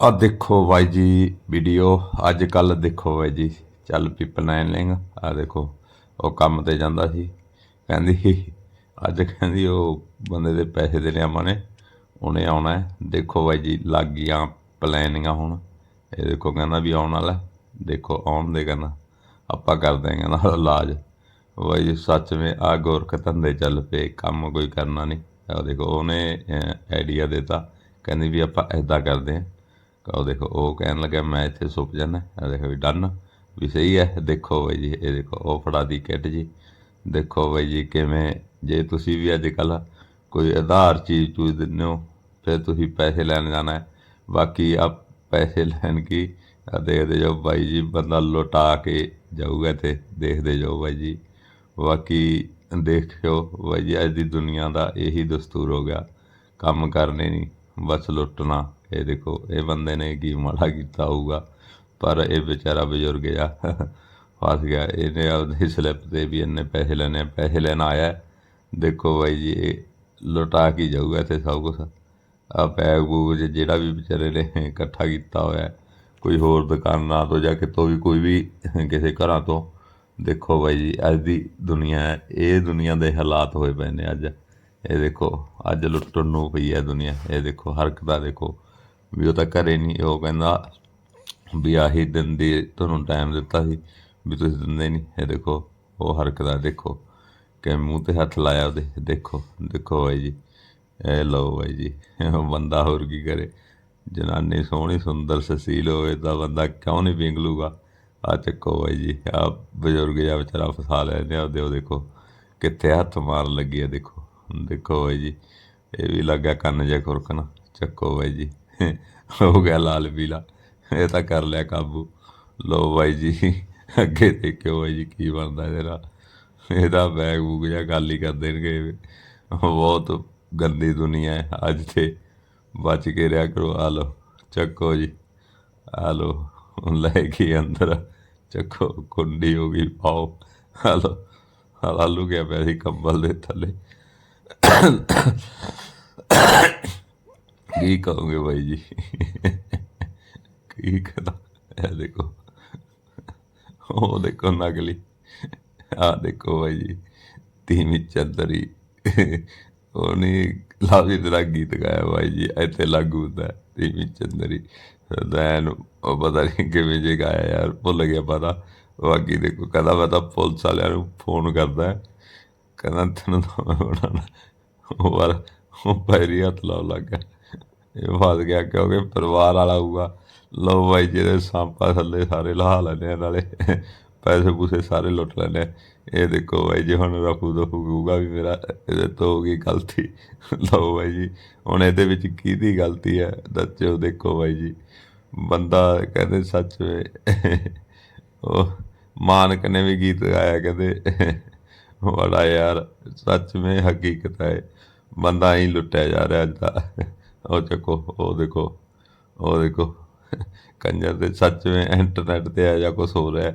ਆ ਦੇਖੋ ਬਾਈ ਜੀ ਵੀਡੀਓ, ਅੱਜ ਕੱਲ ਦੇਖੋ ਬਾਈ ਜੀ, ਚੱਲ ਪੀ ਪਲੈਨਿੰਗ ਆ ਦੇਖੋ, ਉਹ ਕੰਮ ਤੇ ਜਾਂਦਾ ਸੀ, ਕਹਿੰਦੀ ਅੱਜ ਕਹਿੰਦੀ ਉਹ ਬੰਦੇ ਦੇ ਪੈਸੇ ਦੇਣੇ ਆਪਾਂ ਨੇ ਉਹਨੇ ਆਉਣਾ ਦੇਖੋ ਬਾਈ ਜੀ, ਲੱਗ ਗਈਆਂ ਪਲੈਨਿੰਗਾਂ ਹੁਣ, ਇਹ ਦੇਖੋ ਕਹਿੰਦਾ ਵੀ ਆਉਣ ਵਾਲਾ, ਦੇਖੋ ਆਉਣ ਦੇ ਕਹਿੰਦਾ, ਆਪਾਂ ਕਰਦੇ ਹਾਂ ਕਹਿੰਦਾ ਇਲਾਜ, ਬਾਈ ਜੀ ਸੱਚ ਵਿੱਚ ਆ ਗੋਰਖ ਧੰਦੇ ਚੱਲ ਪਏ, ਕੰਮ ਕੋਈ ਕਰਨਾ ਨਹੀਂ, ਆ ਦੇਖੋ ਉਹਨੇ ਆਈਡੀਆ ਦਿੱਤਾ, ਕਹਿੰਦੀ ਵੀ ਆਪਾਂ ਐਦਾਂ ਕਰਦੇ ਹਾਂ ਉਹ ਦੇਖੋ, ਉਹ ਕਹਿਣ ਲੱਗਾ ਮੈਂ ਇੱਥੇ ਸੁੱਕ ਜਾਣਾ ਆ ਦੇਖੋ ਵੀ ਡਨ ਵੀ ਸਹੀ ਹੈ। ਦੇਖੋ ਬਾਈ ਜੀ, ਇਹ ਦੇਖੋ, ਉਹ ਫੜਾ ਦੀ ਕਿੱਟ ਜੀ। ਦੇਖੋ ਬਾਈ ਜੀ, ਕਿਵੇਂ, ਜੇ ਤੁਸੀਂ ਵੀ ਅੱਜ ਕੱਲ ਕੋਈ ਆਧਾਰ ਚੀਜ਼ ਚੂਜ਼ ਦਿੰਦੇ ਹੋ, ਫਿਰ ਤੁਸੀਂ ਪੈਸੇ ਲੈਣ ਜਾਣਾ ਹੈ। ਬਾਕੀ ਆ ਪੈਸੇ ਲੈਣ ਕੀ ਦੇਖਦੇ ਜਾਓ ਬਾਈ ਜੀ, ਬੰਦਾ ਲੁਟਾ ਕੇ ਜਾਊਗਾ ਤੇ ਦੇਖਦੇ ਜਾਓ ਬਾਈ ਜੀ। ਬਾਕੀ ਦੇਖਿਓ ਬਾਈ ਜੀ, ਅੱਜ ਦੀ ਦੁਨੀਆ ਦਾ ਇਹੀ ਦਸਤੂਰ ਹੋ ਗਿਆ। ਕੰਮ ਕਰਨੇ ਨਹੀਂ, ਬਸ ਲੁੱਟਣਾ। ਇਹ ਦੇਖੋ, ਇਹ ਬੰਦੇ ਨੇ ਕੀ ਮਾੜਾ ਕੀਤਾ ਹੋਊਗਾ। ਪਰ ਇਹ ਵਿਚਾਰਾ ਬਜ਼ੁਰਗ ਆ, ਫਸ ਗਿਆ। ਇਹਨੇ ਆਪਦੀ ਸਲਿੱਪ ਤੇ ਵੀ ਇੰਨੇ ਪੈਸੇ ਲੈਣੇ ਪੈਸੇ ਲੈਣ ਆਇਆ। ਦੇਖੋ ਬਾਈ ਜੀ, ਇਹ ਲੁਟਾ ਕੇ ਹੀ ਜਾਊਗਾ ਇੱਥੇ ਸਭ ਕੁਝ ਆ ਪੈਗ ਪੂਗ ਚ ਜਿਹੜਾ ਵੀ ਵਿਚਾਰੇ ਨੇ ਇਕੱਠਾ ਕੀਤਾ ਹੋਇਆ ਕੋਈ ਹੋਰ ਦੁਕਾਨਾਂ ਤੋਂ ਜਾਂ ਕਿਤੋਂ ਵੀ, ਕੋਈ ਵੀ ਕਿਸੇ ਘਰਾਂ ਤੋਂ। ਦੇਖੋ ਬਾਈ ਜੀ, ਅੱਜ ਦੀ ਦੁਨੀਆ ਹੈ। ਇਹ ਦੁਨੀਆ ਦੇ ਹਾਲਾਤ ਹੋਏ ਪਏ ਨੇ ਅੱਜ। ਇਹ ਦੇਖੋ, ਅੱਜ ਲੁੱਟਣ ਨੂੰ ਪਈ ਹੈ ਦੁਨੀਆ। ਇਹ ਦੇਖੋ, ਹਰਕਤਾਂ ਦੇਖੋ। ਵੀ ਉਹ ਤਾਂ ਘਰੇ ਨਹੀਂ, ਉਹ ਕਹਿੰਦਾ ਵੀ ਆਹੀ ਦਿਨ ਦੀ ਤੁਹਾਨੂੰ ਟਾਈਮ ਦਿੱਤਾ ਸੀ, ਵੀ ਤੁਸੀਂ ਦਿੰਦੇ ਨਹੀਂ। ਇਹ ਦੇਖੋ, ਉਹ ਹਰਕਤਾਂ ਦੇਖੋ, ਕਿ ਮੂੰਹ ਤੇ ਹੱਥ ਲਾਇਆ ਉਹਦੇ, ਦੇਖੋ ਦੇਖੋ ਬਾਈ ਜੀ, ਇਹ ਲਓ ਬਾਈ ਜੀ, ਉਹ ਬੰਦਾ ਹੋਰ ਕੀ ਕਰੇ। ਜਨਾਨੀ ਸੋਹਣੀ, ਸੁੰਦਰ, ਸੁਸ਼ੀਲ ਹੋਵੇ ਤਾਂ ਬੰਦਾ ਕਿਉਂ ਨਹੀਂ ਪਿੰਗ ਲੂਗਾ? ਆ ਚੱਕੋ ਬਾਈ ਜੀ ਆ ਬਜ਼ੁਰਗ ਜਿਹਾ ਵਿਚਾਰਾ ਫਸਾ ਲੈਂਦੇ ਆ ਉਹਦੇ, ਉਹ ਦੇਖੋ ਕਿੱਥੇ ਹੱਥ ਮਾਰਨ ਲੱਗੀ ਹੈ ਦੇਖੋ। ਦੇਖੋ ਬਾਈ ਜੀ, ਇਹ ਵੀ ਲੱਗਾ ਕੰਨ ਜਿਹਾ ਖੁਰਕਣਾ, ਚੱਕੋ ਬਾਈ ਜੀ। ਹੋ ਗਿਆ ਲਾਲ ਪੀਲਾ। ਇਹ ਤਾਂ ਕਰ ਲਿਆ ਕਾਬੂ। ਲੋ ਬਾਈ ਜੀ, ਅੱਗੇ ਦੇਖਿਓ ਬਾਈ ਜੀ ਕੀ ਬਣਦਾ ਇਹਦੇ। ਨਾਲ ਇਹਦਾ ਬੈਗ ਬੂਗ ਜਿਹਾ ਗੱਲ ਹੀ ਕਰ ਦੇਣਗੇ। ਬਹੁਤ ਗੰਦੀ ਦੁਨੀਆ ਹੈ ਅੱਜ ਤੇ। ਬਚ ਕੇ ਰਿਹਾ ਕਰੋ। ਆ ਲੋ ਚੱਕੋ ਜੀ। ਆ ਲੋ ਲੈ ਕੇ ਅੰਦਰ। ਚੱਕੋ, ਕੁੰਡੀ ਹੋ ਗਈ, ਪਾਓ। ਆ ਲੋ ਆਲੂ ਗਿਆ ਪਿਆ ਸੀ ਕੰਬਲ ਦੇ ਥੱਲੇ। ਕੀ ਕਹੋਗੇ ਬਾਈ ਜੀ? ਕੀ ਕਰਾਂ ਇਹ ਦੇਖੋ। ਉਹ ਦੇਖੋ ਨਕਲੀ। ਆ ਦੇਖੋ ਬਾਈ ਜੀ। ਧੀਮੀ ਚੰਦਰੀ। ਉਹਨੇ ਲਾਵੀ ਦਾ ਗੀਤ ਗਾਇਆ ਬਾਈ ਜੀ। ਇੱਥੇ ਲਾਗੂ ਹੁੰਦਾ ਧੀਮੀ ਚੰਦਰੀ। ਦੈਨ ਉਹ ਪਤਾ ਨਹੀਂ ਕਿਵੇਂ ਜੇ ਗਾਇਆ ਯਾਰ, ਭੁੱਲ ਗਿਆ ਪਤਾ। ਬਾਕੀ ਦੇਖੋ, ਕਹਿੰਦਾ ਪਤਾ ਪੁਲਿਸ ਵਾਲਿਆਂ ਨੂੰ ਫੋਨ ਕਰਦਾ ਕਹਿੰਦਾ ਤੈਨੂੰ ਤਾਂ ਮੈਂ ਉਹ ਵਾਰ ਉਹ ਪੈਰੀ ਹੱਥ ਲਾਉਣ ਲੱਗ ਗਿਆ। ਇਹ ਫਸ ਗਿਆ ਕਿਉਂਕਿ ਪਰਿਵਾਰ ਵਾਲਾ ਹੋਊਗਾ ਲਓ ਬਾਈ ਜਿਹੜੇ ਸਾਂਪਾ ਥੱਲੇ ਸਾਰੇ ਲਹਾ ਲੈਣੇ ਆ ਨਾਲੇ, ਪੈਸੇ ਪੂਸੇ ਸਾਰੇ ਲੁੱਟ ਲੈਣੇ ਆ। ਇਹ ਦੇਖੋ ਬਾਈ ਜੀ, ਹੁਣ ਰਫੂ ਦਫੂ ਹੋਊਗਾ ਵੀ ਮੇਰਾ ਇਹਦੇ ਤੋਂ ਹੋ ਗਈ ਗਲਤੀ। ਲਓ ਬਾਈ ਜੀ, ਹੁਣ ਇਹਦੇ ਵਿੱਚ ਕਿਹਦੀ ਗਲਤੀ ਹੈ, ਦੱਸਿਓ, ਦੇਖੋ ਬਾਈ ਜੀ। ਬੰਦਾ ਕਹਿੰਦੇ, ਸੱਚ ਵਿੱਚ ਉਹ ਮਾਨਕ ਨੇ ਵੀ ਗੀਤ ਗਾਇਆ, ਕਹਿੰਦੇ ਬੜਾ ਯਾਰ, ਸੱਚ ਵਿੱਚ ਹਕੀਕਤ ਹੈ। ਬੰਦਾ ਹੀ ਲੁੱਟਿਆ ਜਾ ਰਿਹਾ ਅੱਜ ਦਾ। ਉਹ ਚੱਕੋ ਉਹ ਦੇਖੋ ਉਹ ਦੇਖੋ। ਕੰਜਰ ਦੇ ਸੱਚ ਵਿੱਚ ਇੰਟਰਨੈਟ ਤੇ ਆ ਜਾ ਕੁਛ ਹੋ ਰਿਹਾ।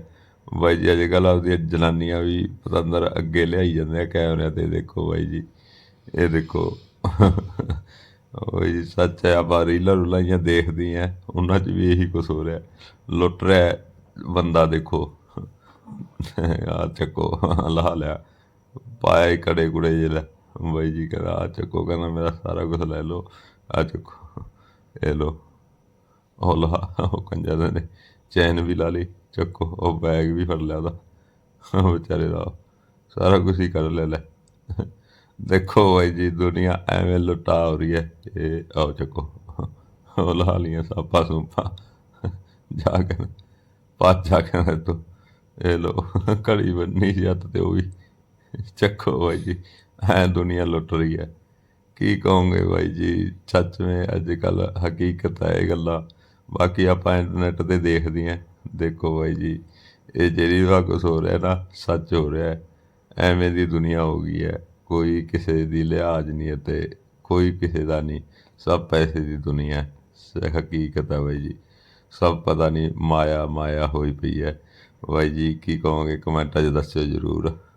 ਬਾਈ ਜੀ, ਅੱਜ ਕੱਲ੍ਹ ਆਪਦੀਆਂ ਜਨਾਨੀਆਂ ਵੀ ਪਤੰਦਰ ਅੱਗੇ ਲਿਆਈ ਜਾਂਦੇ ਆ ਕੈਮਰਿਆਂ ਤੇ, ਦੇਖੋ ਬਾਈ ਜੀ। ਇਹ ਦੇਖੋ। ਉਹ ਜੀ, ਸੱਚ ਹੈ, ਆਪਾਂ ਰੀਲਾਂ ਰੁਲਾਈਆਂ ਦੇਖਦੀ ਆ, ਉਹਨਾਂ 'ਚ ਵੀ ਇਹੀ ਕੁਛ ਹੋ ਰਿਹਾ। ਲੁੱਟ ਰਿਹਾ ਬੰਦਾ, ਦੇਖੋ। ਆ ਚੱਕੋ, ਲਾ ਲਿਆ। ਪਾਇਆ ਹੀ ਕੜੇ ਕੁੜੇ ਜਿਹੜਾ ਬਾਈ ਜੀ ਕਹਿੰਦਾ, ਆ ਚੱਕੋ, ਕਹਿੰਦਾ ਮੇਰਾ ਸਾਰਾ ਕੁਝ ਲੈ ਲਓ, ਆ ਚੱਕੋ, ਇਹ ਲਓ। ਉਹ ਲਾ, ਉਹ ਕੰਜਾ ਦੇ ਨੇ ਚੈਨ ਵੀ ਲਾ ਲਈ, ਚੱਕੋ, ਉਹ ਬੈਗ ਵੀ ਫੜ ਲਿਆ ਉਹਦਾ। ਵਿਚਾਰੇ ਦਾ ਸਾਰਾ ਕੁਝ ਹੀ ਕਰ ਲੈ ਲੈ। ਦੇਖੋ ਬਾਈ ਜੀ, ਦੁਨੀਆ ਐਵੇਂ ਲੁੱਟਾ ਹੋ ਰਹੀ ਹੈ। ਇਹ, ਆਓ ਚੱਕੋ। ਉਹ ਲਾ ਲੀਆਂ ਸਾਪਾ ਸੁਪਾ। ਜਾ ਕੇ ਪਾਚ ਜਾ ਕੇ ਇਹ ਲੋ ਘੜੀ ਬੰਨੀ ਸੀ ਹੱਥ ਤੇ ਉਹ ਵੀ। ਚੱਕੋ ਬਾਈ ਜੀ ਐ ਦੁਨੀਆ ਲੁੱਟ ਰਹੀ ਹੈ। ਕੀ ਕਹੋਗੇ ਬਾਈ ਜੀ? ਸੱਚ ਵਿੱਚ ਅੱਜ ਕੱਲ ਹਕੀਕਤ ਹੈ ਇਹ ਗੱਲਾਂ। ਬਾਕੀ ਆਪਾਂ ਇੰਟਰਨੈਟ ਤੇ ਦੇਖਦੇ ਆਂ ਦੇਖੋ ਬਾਈ ਜੀ, ਇਹ ਜਿਹੜੀ ਵਾ ਕੁਛ ਹੋ ਰਿਹਾ ਨਾ, ਸੱਚ ਹੋ ਰਿਹਾ ਐਵੇਂ ਦੀ ਦੁਨੀਆ ਹੋ ਗਈ ਹੈ। ਕੋਈ ਕਿਸੇ ਦੀ ਲਿਹਾਜ਼ ਨਹੀਂ ਅਤੇ ਕੋਈ ਕਿਸੇ ਦਾ ਨਹੀਂ। ਸਭ ਪੈਸੇ ਦੀ ਦੁਨੀਆ ਸ- ਹਕੀਕਤ ਹੈ ਬਾਈ ਜੀ। ਸਭ ਪਤਾ ਨਹੀਂ ਮਾਇਆ ਮਾਇਆ ਹੋਈ ਪਈ ਹੈ। ਬਾਈ ਜੀ, ਕੀ ਕਹੋਗੇ? ਕਮੈਂਟਾਂ 'ਚ ਦੱਸਿਓ ਜ਼ਰੂਰ।